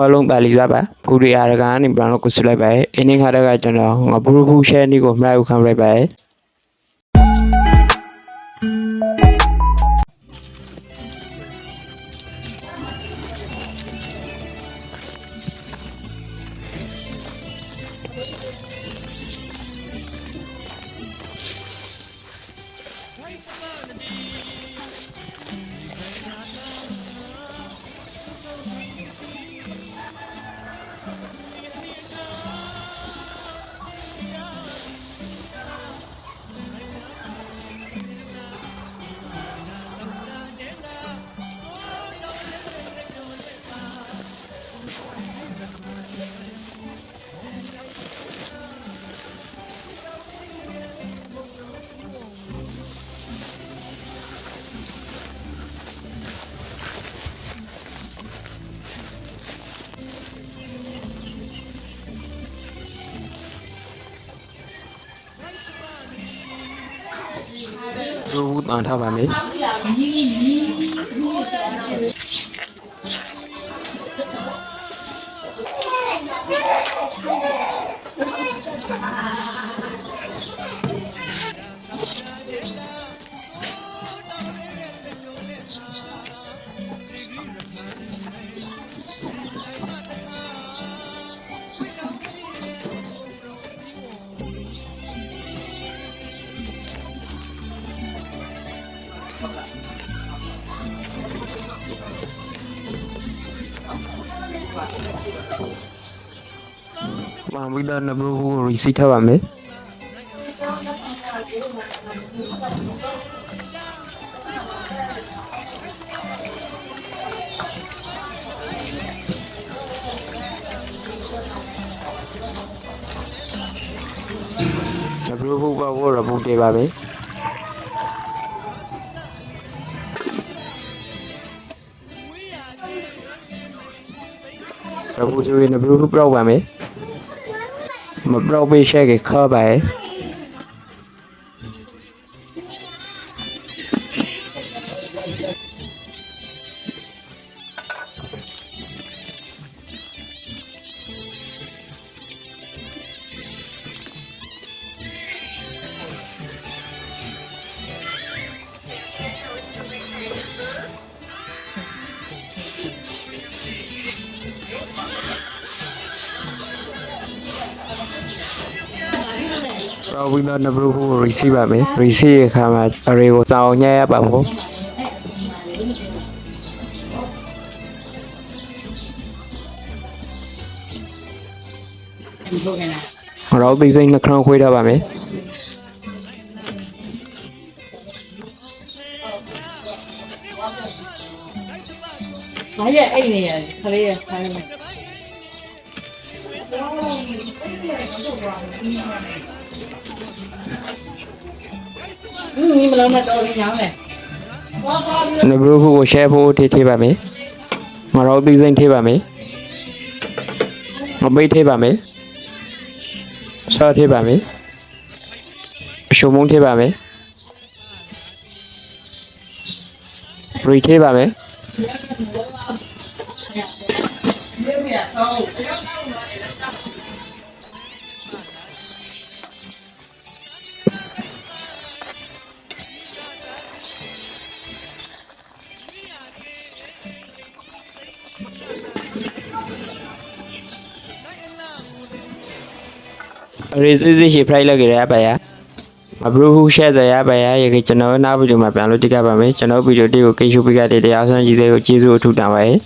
အားလုံးပါလီစားပါဘူရီအားကနေဘလောင်းလို့ကိုစလိုက်ပါအင်းင်းခါတကကျွန်တော်ငါဘူရူရှဲနီကိုမှတ်ဦးခံလိုက်ပါ ဘူဘူတန်ထားပါမယ် မဝိဒနဘူဘူရီစီထားပါမယ်နဘူဘူပါဝရဘူတေပါမယ်ရဘူ ဆိုရင်နဘူဘူပြောက်ပါမယ်မပရောပေးရှက် ပြီးတော့ number ကို receive ပါမယ် receive ရခါမှာ array ကိုစာအောင်ညှပ်ရပါမို့ရောသိစိမ့်နှခရောင်းခွေးထားပါမယ်။ဟာရဲ့အဲ့နေရခလေးရခလေးရ။အော် อืมนี่มันแล้วมาတော်ရင်ရောင်းတယ် နဘရူကို share ဖို့ထိထိပါမယ်ငါတို့သိစိမ့်ထိပါမယ်မပိတ်ထိပါမယ်ဆောထိပါမယ်ရှုံမုံထိပါမယ် re ထိပါမယ် ရေစစ်စစ်ရှိ price လောက်ကြရပါရမဘရူရှက်စရာပါရရေကကျွန်တော်နောက်ဗီဒီယိုမှာပြန်လို့တိကျပါမယ်ကျွန်တော်ဗီဒီယိုတွေကိုကိရှုပိကတဲ့တရားဆုံးကြီးစေကိုကျေးဇူးအထူးတင်ပါတယ်